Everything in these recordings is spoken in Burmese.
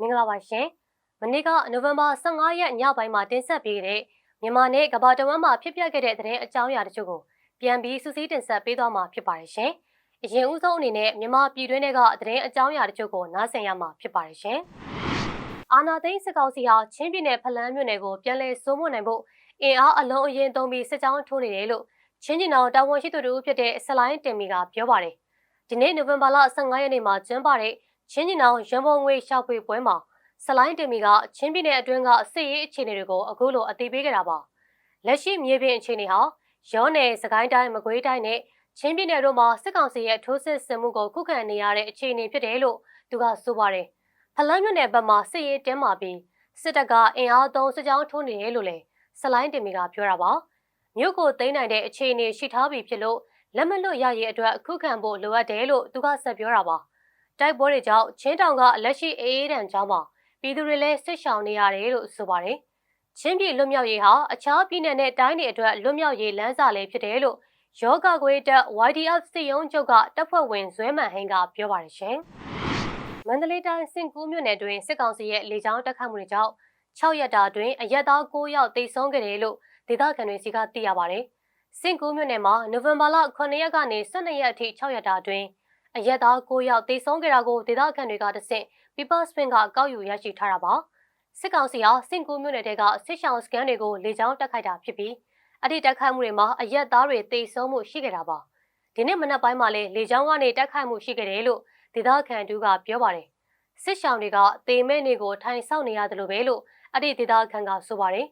မင်္ဂလာပါရှင်။မနေ့ကနိုဝင်ဘာ15ရက်ညပိုင်းမှာတင်ဆက်ပေးတဲ့မြန်မာနဲ့ကမ္ဘာတဝန်းမှာဖြစ်ပျက်ခဲ့တဲ့သတင်းအကြောင်းအရာတချို့ကိုပြန်ပြီးစူးစီးတင်ဆက်ပေးသွားမှာဖြစ်ပါတယ်ရှင်။အရင်ဦးဆုံးအနေနဲ့မြန်မာပြည်တွင်းတွေကသတင်းအကြောင်းအရာတချို့ကိုနားဆင်ရမှာဖြစ်ပါတယ်ရှင်။အာနာသိန်းစစ်ကောင်စီဟာချင်းပြည်နယ်ဖလန်းမြို့နယ်ကိုပြန်လည်စိုးမိုးနိုင်ဖို့အင်အားအလုံးအရင်သုံးပြီးစစ်ကြောင်းထိုးနေတယ်လို့ချင်းကျင်တော်တာဝန်ရှိသူတို့ဖြစ်တဲ့ဆလိုင်းတင်မီကပြောပါတယ်။ဒီနေ့နိုဝင်ဘာလ15ရက်နေ့မှာကျင်းပတဲ့ ချင်းကျင်တော်ရန်ပုံငွေရှာဖွေပွဲမှာဆလိုင်းတင်မီကချင်းပြည်နယ်အတွင်းကစစ်ရေးအခြေအနေတွေကိုအခုလိုအသိပေးခဲ့တာပါလက်ရှိမြေပြင်အခြေအနေဟာရောနယ်စကိုင်းတိုင်းမကွေးတိုင်းနဲ့ချင်းပြည်နယ်တို့မှာစစ်ကောင်စီရဲ့ထိုးစစ်ဆင်မှုကိုခုခံနေရတဲ့အခြေအနေဖြစ်တယ်လို့သူကဆိုပါတယ်ဖလန်းမြို့နယ်ဘက်မှာစစ်ရေးတင်းမာပြီးစစ်တပ်ကအင်အားသုံးစစ်ကြောင်းထိုးနေတယ်လို့လည်းဆလိုင်းတင်မီကပြောတာပါမြို့ကိုသိမ်းနိုင်တဲ့အခြေအနေရှိထားပြီဖြစ်လို့လက်မလွတ်ရရေးအတွက်အခုခံဖို့လိုအပ်တယ်လို့သူကဆက်ပြောတာပါ တိုက်ပွဲတွေကြောင့်ချင်းတောင်ကလက်ရှိအေးအေးတန်ကြောင်းမှာပြည်သူတွေလည်းစစ်ရှောင်နေရတယ်လို့ဆိုပါတယ်။ချင်းပြည်လွတ်မြောက်ရေးဟာအခြားပြည်နယ်နဲ့တိုင်းတွေအတွက်လွတ်မြောက်ရေးလမ်းစာလေးဖြစ်တယ်လို့ယောဂကွေးတက် YDF စစ်ရုံးချုပ်ကတပ်ဖွဲ့ဝင်ဇွဲမှန်ဟင်းကပြောပါတယ်ရှင်။မန္တလေးတိုင်းစင်ကူးမြို့နယ်တွင်စစ်ကောင်စီရဲ့လေကြောင်းတိုက်ခိုက်မှုတွေကြောင့်6ရက်တာတွင်အရက်သား9ယောက်တိတ်ဆုံးခဲ့တယ်လို့ဒေသခံတွေစီကသိရပါတယ်။စင်ကူးမြို့နယ်မှာနိုဝင်ဘာလ9ရက်ကနေ12ရက်အထိ6ရက်တာတွင် အရက်သား9ယောက်တိတ်ဆုံးခဲ့တာကိုဒေသခံတွေကတဆင့် People Spin ကကောက်ယူရရှိထားတာပါစစ်ကောင်စီဟာစင်ကူမြို့နယ်တဲကစစ်ရှောင်းစကန်တွေကိုလေကြောင်းတက်ခိုက်တာဖြစ်ပြီးအဲ့ဒီတက်ခိုက်မှုတွေမှာအရက်သားတွေတိတ်ဆုံးမှုရှိခဲ့တာပါဒီနေ့မနက်ပိုင်းမှာလည်းလေကြောင်းကနေတက်ခိုက်မှုရှိခဲ့တယ်လို့ဒေသခံတူကပြောပါတယ်စစ်ရှောင်းတွေကတေမဲ့နေကိုထိုင်ဆောက်နေရတယ်လို့ပဲလို့အဲ့ဒီဒေသခံကဆိုပါတယ်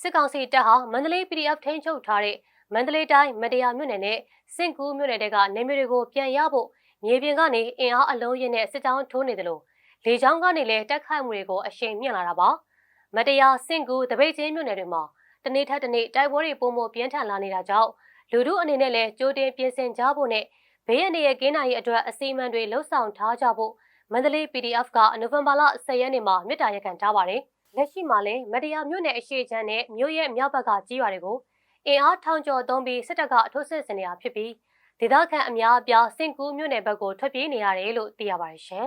စစ်ကောင်စီတပ်ဟာမန္တလေး PDF ထိန်းချုပ်ထားတဲ့မန္တလေးတိုင်းမတရားမြို့နယ်နဲ့စင်ကူးမြို့နယ်တဲကနေမျိုးတွေကိုပြန်ရဖို့ မြေပြင်ကနေအင်အားအလုံးရင်းနဲ့စစ်ကြောင်းထိုးနေတယ်လို့လေကြောင်းကနေလည်းတက်ခိုက်မှုတွေကိုအရှိန်မြင့်လာတာပါမတရားစင့်ကူတပိတ်ချင်းမြို့နယ်တွေမှာတနေ့ထက်တနေ့တိုက်ပွဲတွေပုံမပြင်းထန်လာနေတာကြောင့်လူထုအနေနဲ့လည်းကြိုတင်ပြင်ဆင်ကြဖို့နဲ့ဘေးရန်ရဲ့ကင်းနိုင်ရဲ့အတွက်အစီအမံတွေလှုပ်ဆောင်ထားကြဖို့မန္တလေး PDF ကနိုဝင်ဘာလ10ရက်နေ့မှာမြစ်တာရက်ခံထားပါတယ်လက်ရှိမှာလည်းမတရားမြို့နယ်အရှိချမ်းနဲ့မြို့ရဲ့မြောက်ဘက်ကကြီးရွာတွေကိုအင်အားထောင်ကျော်သုံးပြီးစစ်တပ်ကအထိုးစစ်ဆင်နေတာဖြစ်ပြီး ဒေသခံအများအပြားစင်ကူးမြို့နယ်ဘက်ကိုထွက်ပြေးနေရတယ်လို့သိရပါတယ်ရှင်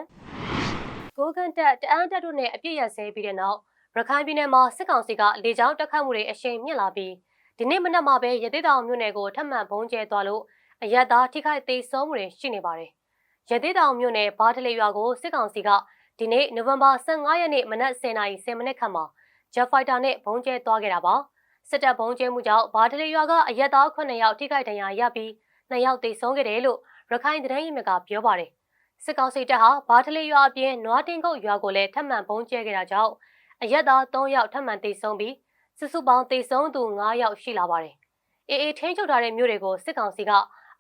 ။ကိုကန်တက်တအန်းတက်တို့နဲ့အပြစ်ရစဲပြီးတဲ့နောက်ရခိုင်ပြည်နယ်မှာစစ်ကောင်စီကလေကြောင်းတက်ခတ်မှုတွေအရှိန်မြင့်လာပြီးဒီနေ့မနက်မှာပဲရသေးတောင်မြို့နယ်ကိုထပ်မံဘုံကျဲသွားလို့အရက်သားထိခိုက်သေးဆုံးမှုတွေရှိနေပါတယ်။ရသေးတောင်မြို့နယ်ဘားတလေရွာကိုစစ်ကောင်စီကဒီနေ့နိုဝင်ဘာ15ရက်နေ့မနက်10:00နာရီ10မိနစ်ခန့်မှာဂျက်ဖိုက်တာနဲ့ဘုံကျဲသွားခဲ့တာပါ။စစ်တပ်ဘုံကျဲမှုကြောင့်ဘားတလေရွာကအရက်သား9ယောက်ထိခိုက်ဒဏ်ရာရပြီး နှစ်ယောက်သေဆုံးခဲ့တယ်လို့ရခိုင်သတင်းရင်းမြစ်ကပြောပါတယ်။စစ်ကောင်စီတပ်ဟာဘာထလီရွာအပြင်နွားတင်ကုတ်ရွာကိုလည်းထပ်မံပုံကျဲခဲ့တာကြောင့်အရက်သား3ယောက်ထပ်မံသေဆုံးပြီးစုစုပေါင်းသေဆုံးသူ9ယောက်ရှိလာပါတယ်။အေးအေးထိန်းချုပ်ထားတဲ့မြို့တွေကိုစစ်ကောင်စီက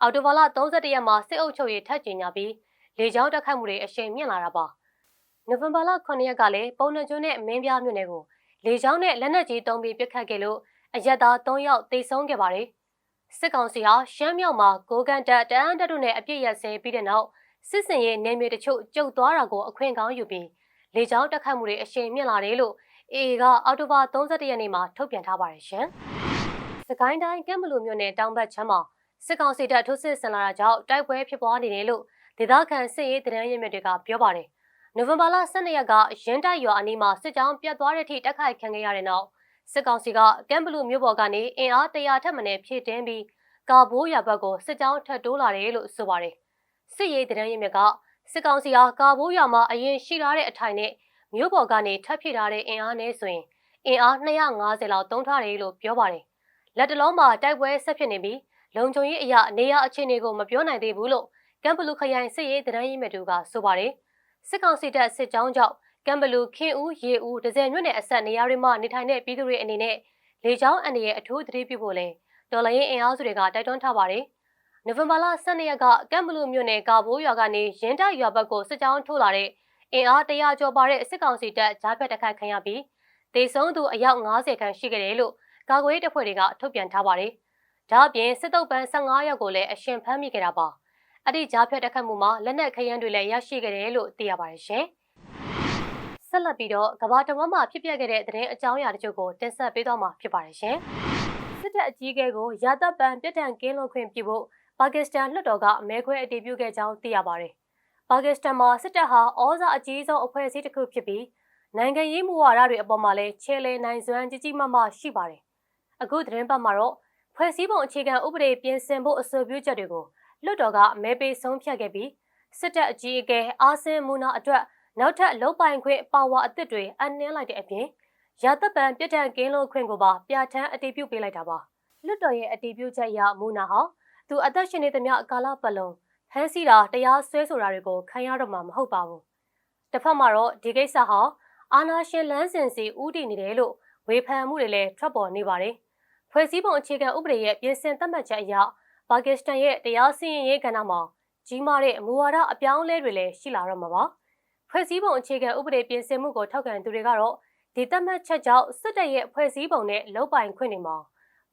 အော်တိုဘာလ31ရက်မှာစစ်အုပ်ချုပ်ရေးထပ်ကျင်ညာပြီးလေကြောင်းတက်ခတ်မှုတွေအရှိန်မြင့်လာတာပါ။နိုဝင်ဘာလ9ရက်ကလည်းပုံနှကျွန်းနဲ့မင်းပြားမြို့နယ်ကိုလေကြောင်းနဲ့လက်နက်ကြီးတုံးပြီးပစ်ခတ်ခဲ့လို့အရက်သား3ယောက်သေဆုံးခဲ့ပါတယ်။ စစ်ကောင်စီဟာရှမ်းမြောက်မှာကိုကန်တက်တအန်းတက်တို့နဲ့အပြစ်ရစဲပြီးတဲ့နောက်စစ်စင်ရဲ့နေမြေတချို့ကျုပ်သွားတာကိုအခွင့်ကောင်းယူပြီးလေကြောင်းတက်ခတ်မှုတွေအရှိန်မြင့်လာတယ်လို့အေအေကအော်တိုဘာ31ရက်နေ့မှာထုတ်ပြန်ထားပါတယ်ရှင်။စကိုင်းတိုင်းကမ်ဘလူမြို့နယ်တောင်ဘက်ချမ်းမှာစစ်ကောင်စီတပ်ထိုးစစ်ဆင်လာတာကြောင့်တိုက်ပွဲဖြစ်ပွားနေတယ်လို့ဒေသခံစစ်ရေးတရန်ရင်းမြစ်တွေကပြောပါတယ်။နိုဝင်ဘာလ12ရက်ကရင်းတိုက်ရွာအနီးမှာစစ်ကြောင်းပြတ်သွားတဲ့ထိတိုက်ခိုက်ခံခဲ့ရတဲ့နောက် စစ်ကောင်စီကကမ်ဘလူမြို့ပေါ်ကနေအင်အားတရာထက်မနည်းဖြည့်တင်းပြီးကာဘိုးရဘက်ကိုစစ်ကြောင်းထပ်တိုးလာတယ်လို့ဆိုပါတယ်စစ်ရေးတရန်ရင်မြကစစ်ကောင်စီဟာကာဘိုးရမှာအရင်ရှိထားတဲ့အထိုင်နဲ့မြို့ပေါ်ကနေထပ်ဖြည့်ထားတဲ့အင်အားနဲ့ဆိုရင်အင်အား250လောက်တုံးထားတယ်လို့ပြောပါတယ်လက်တလုံးမှာတိုက်ပွဲဆက်ဖြစ်နေပြီးလုံခြုံရေးအရာနေရအခြေအနေကိုမပြောနိုင်သေးဘူးလို့ကမ်ဘလူခရိုင်စစ်ရေးတရန်ရင်မြတူကဆိုပါတယ်စစ်ကောင်စီတပ်စစ်ကြောင်းကြောင့် ကမ်ဘလူခင်ဦးရေဦးဒဇယ်မြို့နယ်အဆက်နေရာတွေမှာနေထိုင်တဲ့ပြည်သူတွေအနေနဲ့လေကြောင်းအန္တရာယ်အထူးသတိပြုဖို့လဲဒေါ်လာရင်းအင်အားစုတွေကတိုက်တွန်းထားပါတယ်။နိုဝင်ဘာလ12ရက်ကကမ်ဘလူမြို့နယ်ကာဘိုးရွာကနေရင်းတိုက်ရွာဘက်ကိုစစ်ကြောင်းထိုးလာတဲ့အင်အား100ကျော်ပါတဲ့စစ်ကောင်စီတပ်ဂျားဖက်တိုက်ခိုက်ခံရပြီးဒေဆုံးသူအယောက်90ခန့်ရှိခဲ့တယ်လို့ကာကွယ်ရေးတပ်ဖွဲ့တွေကထုတ်ပြန်ထားပါတယ်။ဒါအပြင်စစ်တုပ်ပန်း15ယောက်ကိုလည်းအရှင်ဖမ်းမိခဲ့တာပါ။အဲ့ဒီဂျားဖက်တိုက်ခိုက်မှုမှာလက်နက်ခရမ်းတွေလည်းရရှိခဲ့တယ်လို့သိရပါတယ်ရှင်။ ဆက်လက်ပြီးတော့ကဘာတဝမ်းမှာဖြစ်ပျက်ခဲ့တဲ့သတင်းအကြောင်းအရာတချို့ကိုတင်ဆက်ပေးသွားမှာဖြစ်ပါတယ်ရှင်။စစ်တပ်အကြီးအကဲကိုရာတပ်ပံပြစ်ဒဏ်ကင်းလွတ်ခွင့်ပြုဖို့ပါကစ္စတန်လွှတ်တော်ကအမဲခွဲအတည်ပြုခဲ့ကြောင်းသိရပါတယ်။ပါကစ္စတန်မှာစစ်တပ်ဟာဩဇာအကြီးဆုံးအဖွဲ့အစည်းတစ်ခုဖြစ်ပြီးနိုင်ငံရေးမူဝါဒတွေအပေါ်မှာလည်းချဲလဲနိုင်စွမ်းကြီးကြီးမားမားရှိပါတယ်။အခုသတင်းပတ်မှာတော့ဖွဲ့စည်းပုံအခြေခံဥပဒေပြင်ဆင်ဖို့အဆိုပြုချက်တွေကိုလွှတ်တော်ကမဲပေးဆုံးဖြတ်ခဲ့ပြီးစစ်တပ်အကြီးအကဲအာဆင်မူနာအတွက် နောက်ထပ်လုံပိုင်ခွင့်ပါဝါအသစ်တွေအနှင်းလိုက်တဲ့အပြင်ရာသက်ပံပြစ်ဒဏ်ကင်းလွတ်ခွင့်ကိုပါပြဋ္ဌာန်းအတည်ပြုပေးလိုက်တာပါလွတ်တော်ရဲ့အတည်ပြုချက်အရမူနာဟာသူအသက်ရှင်နေသမျှကာလပတ်လုံးဖမ်းဆီးတာတရားစွဲဆိုတာတွေကိုခံရတော့မှာမဟုတ်ပါဘူးတစ်ဖက်မှာတော့ဒီကိစ္စဟာအာနာရှင်လန်းစင်စီဥတည်နေတယ်လို့ဝေဖန်မှုတွေလည်းထွက်ပေါ်နေပါတယ်ဖွဲ့စည်းပုံအခြေခံဥပဒေရဲ့ပြင်ဆင်သတ်မှတ်ချက်အရပါကစ္စတန်ရဲ့တရားစီရင်ရေးကဏ္ဍမှာကြီးမားတဲ့မူဝါဒအပြောင်းအလဲတွေလည်းရှိလာတော့မှာပါ ဖွဲ့စည်းပုံအခြေခံဥပဒေပြင်ဆင်မှုကိုထောက်ခံသူတွေကတော့ဒီသတ်မှတ်ချက်ကြောင့်စစ်တပ်ရဲ့ဖွဲ့စည်းပုံနဲ့လုံပိုင်ခွင့်တွေမှာ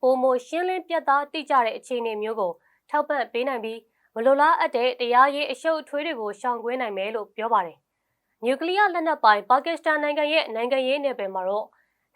ပုံမရှင်းလင်းပြတ်သားတိကျတဲ့အခြေအနေမျိုးကိုထောက်ပံ့ပေးနိုင်ပြီးမလိုလားအပ်တဲ့တရားရေးအရှုပ်အထွေးတွေကိုရှောင်ကွင်းနိုင်မယ်လို့ပြောပါတယ်။နျူကလ িয়ার လက်နက်ပိုင်ပါကစ္စတန်နိုင်ငံရဲ့နိုင်ငံရေးနယ်ပယ်မှာတော့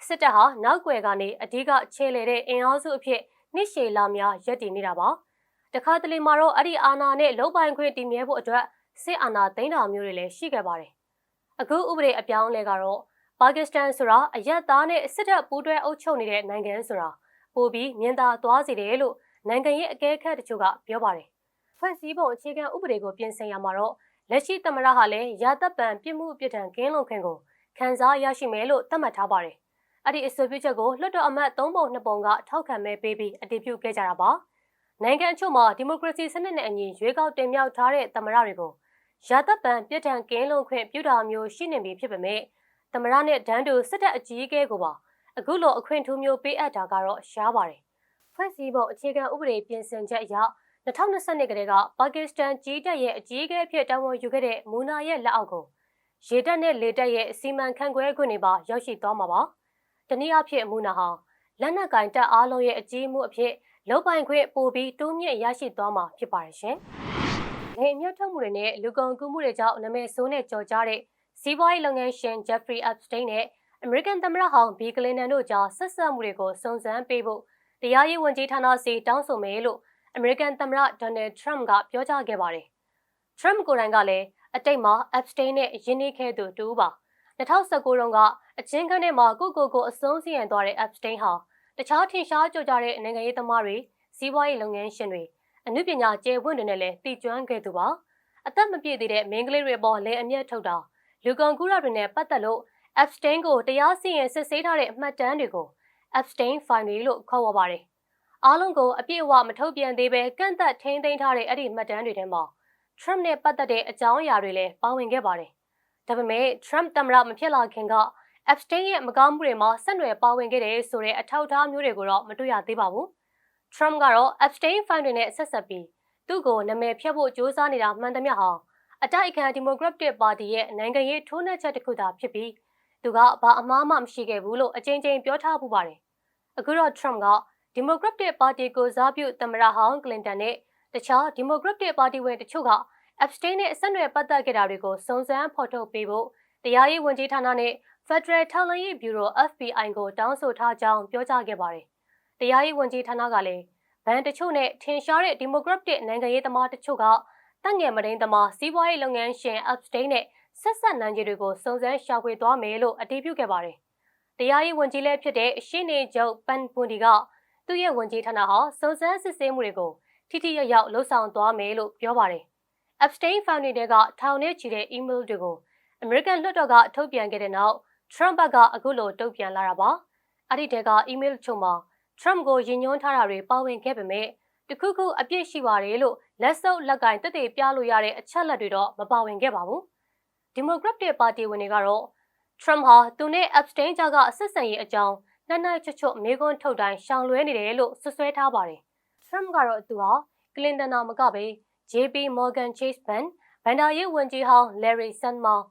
စစ်တပ်ဟာနောက်ွယ်ကနေအဓိကခြေလှယ်တဲ့အင်အားစုအဖြစ်နှိရှေလာများရပ်တည်နေတာပါ။တခါတလေမှာတော့အဲ့ဒီအာဏာနဲ့လုံပိုင်ခွင့်တည်မြဲဖို့အတွက် စစ်အာဏာသိမ်းတာမျိုးတွေလည်းရှိခဲ့ပါတယ်။အခုဥပဒေအပြောင်းအလဲကတော့ပါကစ္စတန်ဆိုတာအရက်သားနဲ့စစ်တပ်ပူးတွဲအုပ်ချုပ်နေတဲ့နိုင်ငံဆိုတာပိုပြီးမြင်သာသွားစေတယ်လို့နိုင်ငံရေးအကဲခတ်တချို့ကပြောပါတယ်။ဖွဲ့စည်းပုံအခြေခံဥပဒေကိုပြင်ဆင်ရမှာတော့လက်ရှိသမ္မတဟာလည်းရာသက်ပံပြစ်မှုပြစ်ဒဏ်ကင်းလွန်ခွင့်ကိုခံစားရရှိမယ်လို့သတ်မှတ်ထားပါတယ်။အဲ့ဒီအဆိုပြုချက်ကိုလွှတ်တော်အမတ်၃ပုံ၂ပုံကထောက်ခံမဲပေးပြီးအတည်ပြုခဲ့ကြတာပါ။နိုင်ငံအချို့မှာဒီမိုကရေစီစနစ်နဲ့အညီရွေးကောက်တင်မြှောက်ထားတဲ့သမ္မတတွေကို ရာသက်ပံပြစ်ဒဏ်ကင်းလွန်ခွင့်ပြုတာမျိုးရှိနေပြီဖြစ်ပေမဲ့သမရနဲ့ဒန်းတူစစ်တပ်အကြီးအကဲကိုပါအခုလိုအခွင့်ထူးမျိုးပေးအပ်တာကတော့ရှားပါတယ်။ဖွဲ့စည်းပုံအခြေခံဥပဒေပြင်ဆင်ချက်အရ2020ကတည်းကပါကစ္စတန်ကြီးတပ်ရဲ့အကြီးအကဲအဖြစ်တာဝန်ယူခဲ့တဲ့မူနာရဲ့လက်အောက်ကိုရေတပ်နဲ့လေတပ်ရဲ့အစီမံခန့်ခွဲခွင့်တွေပါရောက်ရှိသွားမှာပါ။တနည်းအားဖြင့်မူနာဟာလက်နက်ကင်တပ်အားလုံးရဲ့အကြီးမှုအဖြစ်လုံပိုင်ခွင့်ပိုပြီးတိုးမြင့်ရရှိသွားမှာဖြစ်ပါတယ်ရှင်။ လေအမြတ်ထုတ်မှုတွေနဲ့လူကုန်ကူးမှုတွေကြောင့်နာမည်ဆိုးနဲ့ကြော်ကြားတဲ့စီးပွားရေးလုပ်ငန်းရှင် Jeffrey Epstein နဲ့ American သမ္မတဟောင်း Bill Clinton တို့ကြားဆက်ဆံမှုတွေကိုစုံစမ်းပေးဖို့တရားရေးဝန်ကြီးဌာနစီတောင်းဆိုမယ်လို့ American သမ္မတ Donald Trump ကပြောကြားခဲ့ပါတယ်။ Trump ကိုယ်တိုင်ကလည်းအတိတ်မှာ Epstein နဲ့ယင်းနှိခဲ့သူတူပါ2019တုန်းကအချင်းခန်းထဲမှာကိုကိုကိုအဆုံးစီရင်သွားတဲ့ Epstein ဟာတခြားထင်ရှားကြကြတဲ့နိုင်ငံရေးသမားတွေစီးပွားရေးလုပ်ငန်းရှင်တွေ အမှုပညာကျေပွင့်တွေနဲ့လည်းတည်ကျွမ်းခဲ့သူပါအသက်မပြည့်သေးတဲ့မင်းကလေးတွေပေါ်လဲအမျက်ထုတ်တာလူကုန်ကူးရတွေနဲ့ပတ်သက်လို့ Epstein ကိုတရားစီရင်စစ်ဆေးထားတဲ့အမှတ်တမ်းတွေကို Epstein file တွေလို့ခေါ်ဝေါ်ပါတယ်။အားလုံးကိုအပြည့်အဝမထုတ်ပြန်သေးပဲကန့်သက်ထိန်းသိမ်းထားတဲ့အဲ့ဒီမှတ်တမ်းတွေထဲမှာ Trump နဲ့ပတ်သက်တဲ့အကြောင်းအရာတွေလည်းပါဝင်ခဲ့ပါတယ်။ဒါပေမဲ့ Trump သမ္မတမဖြစ်လာခင်က Epstein ရဲ့မကောင်းမှုတွေမှာဆက်နွယ်ပါဝင်ခဲ့တဲ့ဆိုတဲ့အထောက်အထားမျိုးတွေကိုတော့မတွေ့ရသေးပါဘူး။ Trump ကတော့ Epstein file တွေနဲ့ဆက်ဆက်ပြီးသူ့ကိုနာမည်ဖျက်ဖို့ကြိုးစားနေတာမှန်သမျှဟာအတိုက်အခံဒီမိုကရက်တစ်ပါတီရဲ့နိုင်ငံရေးထိုးနှက်ချက်တစ်ခုသာဖြစ်ပြီးသူကဘာအမှားမှမရှိခဲ့ဘူးလို့အကြိမ်ကြိမ်ပြောထားပူပါတယ်။အခုတော့ Trump ကဒီမိုကရက်တစ်ပါတီကိုစားပြုသမ္မတဟောင်းကလင်တန်နဲ့တခြားဒီမိုကရက်တစ်ပါတီဝင်တချို့က Epstein နဲ့အဆက်အနွယ်ပတ်သက်ခဲ့တာတွေကိုစုံစမ်းဖော်ထုတ်ပေးဖို့တရားရေးဝန်ကြီးဌာနနဲ့ Federal ထောက်လှမ်းရေးဘျူရို FBI ကိုတောင်းဆိုထားကြောင်းပြောကြားခဲ့ပါတယ်။ တရားရေးဝန်ကြီးဌာနကလည်းဗန်တချို့နဲ့ထင်ရှားတဲ့ဒီမိုကရက်တစ်နိုင်ငံရေးသမားတချို့ကတပ်ငယ်မဒိန်သမားစီးပွားရေးလုပ်ငန်းရှင် Epstein နဲ့ဆက်ဆက်နိုင်ခြေတွေကိုစုံစမ်းရှာဖွေသွားမယ်လို့အတည်ပြုခဲ့ပါတယ်။တရားရေးဝန်ကြီးလည်းဖြစ်တဲ့ရှင်းနေချုပ်ပန်ပွန်ဒီကသူ့ရဲ့ဝန်ကြီးဌာနဟာစုံစမ်းစစ်ဆေးမှုတွေကိုထိထိရောက်ရောက်လှုပ်ဆောင်သွားမယ်လို့ပြောပါတယ်။ Epstein Foundation တွေကထောင်နဲ့ချီတဲ့ email တွေကို American လွှတ်တော်ကထုတ်ပြန်ခဲ့တဲ့နောက် Trump ကအခုလိုတုံ့ပြန်လာတာပါ။အဲ့ဒီတဲက email ချုံမှာ Trump ကိုယဉ်ညွန်းထားတာတွေပါဝင်ခဲ့ပေမဲ့တခုခုအပြစ်ရှိပါတယ်လို့လက်စုပ်လက်ကင်တက်တေပြလို့ရတဲ့အချက်လက်တွေတော့မပါဝင်ခဲ့ပါဘူး။ဒီမိုကရက်တစ်ပါတီဝင်တွေကတော့ Trump ဟာသူနဲ့ Epstein ကြားကအဆက်ဆံရေးအကြောင်းနှက်နှက်ချွတ်ချွတ်မေးခွန်းထုတ်တိုင်းရှောင်လွဲနေတယ်လို့ဆွဆွဲထားပါတယ်။ Trump ကတော့သူဟာကလင်တန်နာမကပဲ JP Morgan Chase Bank ဘန်ဒါရေးဝန်ကြီးဟောင်း Larry Sanders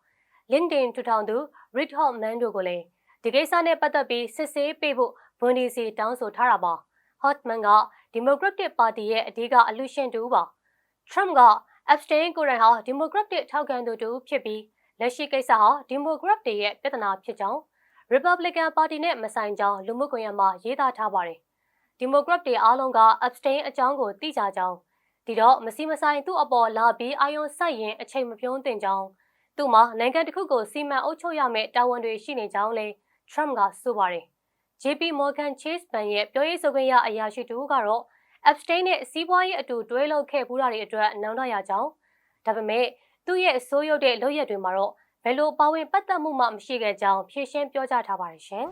LinkedIn ထူထောင်သူ Reid Hoffman တို့ကိုလည်းဒီကိစ္စနဲ့ပတ်သက်ပြီးစစ်ဆေးပေးဖို့ ဝန်ဒီစီတောင်းဆိုထားတာပါ။ Hoffman ကဒီမိုကရက်တစ်ပါတီရဲ့အဓိကအလူရှင်တူပါ။ Trump က Epstein ကိုယ်တိုင်ဟာဒီမိုကရက်တစ်ထောက်ခံသူတူဖြစ်ပြီးလက်ရှိကိစ္စဟာဒီမိုကရက်တွေရဲ့ပြဿနာဖြစ်ကြောင်း Republican ပါတီနဲ့မဆိုင်ကြောင်းလူမှုကွန်ရက်မှာရေးသားထားပါတယ်။ဒီမိုကရက်တွေအားလုံးက Epstein အကြောင်းကိုသိကြကြောင်းဒီတော့မစီမဆိုင်သူ့အပေါ်လာပြီးအာယုံဆိုင်ရင်အချိန်မပြုံးတင်ကြောင်းသူ့မှာနိုင်ငံတစ်ခုကိုစီမံအုပ်ချုပ်ရမယ့်တာဝန်တွေရှိနေကြောင်းလဲ Trump ကဆိုပါတယ်။ JP Morgan Chase Bank ရဲ့ပြောရေးဆိုခွင့်ရအရာရှိတူကတော့ Epstein နဲ့စီးပွားရေးအတူတွဲလုပ်ခဲ့မှုတာတွေအတွက်နောင်တရကြောင်းဒါပေမဲ့သူ့ရဲ့အစိုးရတဲ့လုပ်ရက်တွေမှာတော့ဘယ်လိုပါဝင်ပတ်သက်မှုမှမရှိခဲ့ကြောင်းဖြေရှင်းပြောကြားထားပါတယ်ရှင်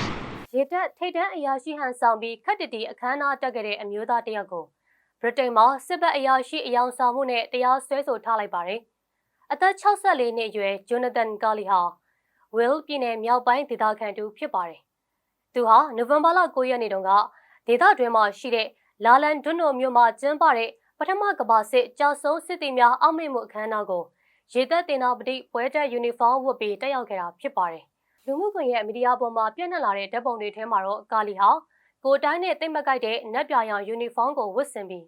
။ရေတပ်ထိတ်တန်းအရာရှိဟန်ဆောင်ပြီးခက်တတီအခမ်းအနားတက်ခဲ့တဲ့အမျိုးသားတစ်ယောက်ကိုဗြိတိန်မှာစစ်ဘက်အရာရှိအယောင်ဆောင်မှုနဲ့တရားစွဲဆိုထားလိုက်ပါတယ်။အသက်64နှစ်အရွယ်ဂျိုနာသန်ကာလီဟာဝဲလ်ပြည်နယ်မြောက်ပိုင်းဒေသခံတူဖြစ်ပါတယ်။ သူဟာနိုဝင်ဘာလ9ရက်နေ့တုန်းကဒေသတွင်းမှာရှိတဲ့လာလန်ဒွန်းနိုမြို့မှာကျင်းပတဲ့ပထမကမ္ဘာစစ်ကြောက်ဆုံးစစ်သည်များအောက်မေ့မှုအခမ်းအနားကိုရေသက်တင်နာပတိပွဲတက်ယူနီဖောင်းဝတ်ပြီးတက်ရောက်ခဲ့တာဖြစ်ပါတယ်။လူမှုကွန်ရက်မီဒီယာပေါ်မှာပြန့်နှံ့လာတဲ့ဓာတ်ပုံတွေထဲမှာတော့ကာလီဟာကိုတိုင်းနဲ့တိတ်မကိုက်တဲ့နက်ပြရောင်ယူနီဖောင်းကိုဝတ်ဆင်ပြီး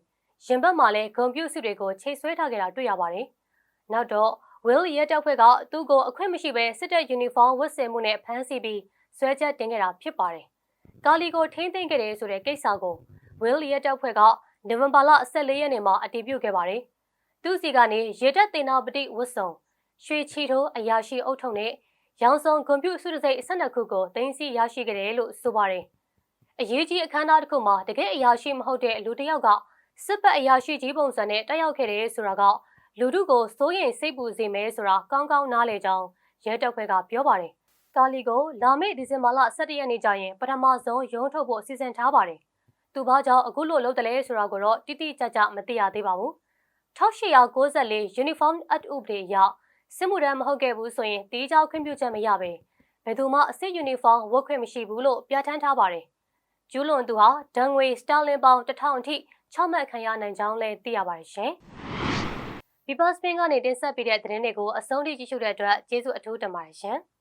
ရင်ဘတ်မှာလည်းဂုံပြူစုတွေကိုချိတ်ဆွဲထားခဲ့တာတွေ့ရပါတယ်။နောက်တော့ Will ရဲတပ်ဖွဲ့ကသူ့ကိုအခွင့်မရှိဘဲစစ်တပ်ယူနီဖောင်းဝတ်ဆင်မှုနဲ့ဖမ်းဆီးပြီး ဆွဲချက်တင်ခဲ့တာဖြစ်ပါတယ်။ကာလီကိုထိမ့်သိမ်းခဲ့တယ်ဆိုတဲ့ကိစ္စကို Will ရဲတပ်ဖွဲ့ကနိုဝင်ဘာလ14ရက်နေ့မှာအတည်ပြုခဲ့ပါတယ်။သူ့စီကနေရေတပ်တင်နာပတိဝတ်စုံရွှေချီထိုးအရာရှိအုပ်ထုံနဲ့ရောင်စုံကွန်ပျူစုတစိတ်12ခုကိုတင်စီရရှိခဲ့တယ်လို့ဆိုပါတယ်။အရေးကြီးအခမ်းအနားတစ်ခုမှာတကယ်အရာရှိမဟုတ်တဲ့လူတစ်ယောက်ကစစ်ပတ်အရာရှိကြီးပုံစံနဲ့တက်ရောက်ခဲ့တယ်ဆိုတာကလူထုကိုစိုးရိမ်စိတ်ပူစေမယ်ဆိုတာကောင်းကောင်းနားလည်ကြောင်းရဲတပ်ဖွဲ့ကပြောပါတယ်။ ကာလီကိုလာမယ့်ဒီဇင်ဘာလ17ရက်နေ့ကျရင်ပထမဆုံးရုံးထုတ်ဖို့အစီအစဉ်ထားပါတယ်။သူဘာကြောင့်အခုလိုလုပ်တယ်လဲဆိုတာကိုတော့တိတိကျကျမသိရသေးပါဘူး။1894 Uniform Act ဥပဒေအရစစ်မှုထမ်းမဟုတ်ခဲ့ဘူးဆိုရင်တီးကြောက်ခွင့်ပြုချက်မရပဲဘယ်သူမှအစစ်ယူနီဖောင်းဝတ်ခွင့်မရှိဘူးလို့ပြဋ္ဌာန်းထားပါတယ်။ကျူးလွန်သူဟာဒဏ်ငွေစတာလင်ပေါင်1000အထိချမှတ်ခံရနိုင်ကြောင်းလည်းသိရပါတယ်ရှင်။ People Spin ကနေတင်ဆက်ပေးတဲ့သတင်းတွေကိုအဆုံးထိကြည့်ရှုတဲ့အတွက်ကျေးဇူးအထူးတင်ပါတယ်ရှင်။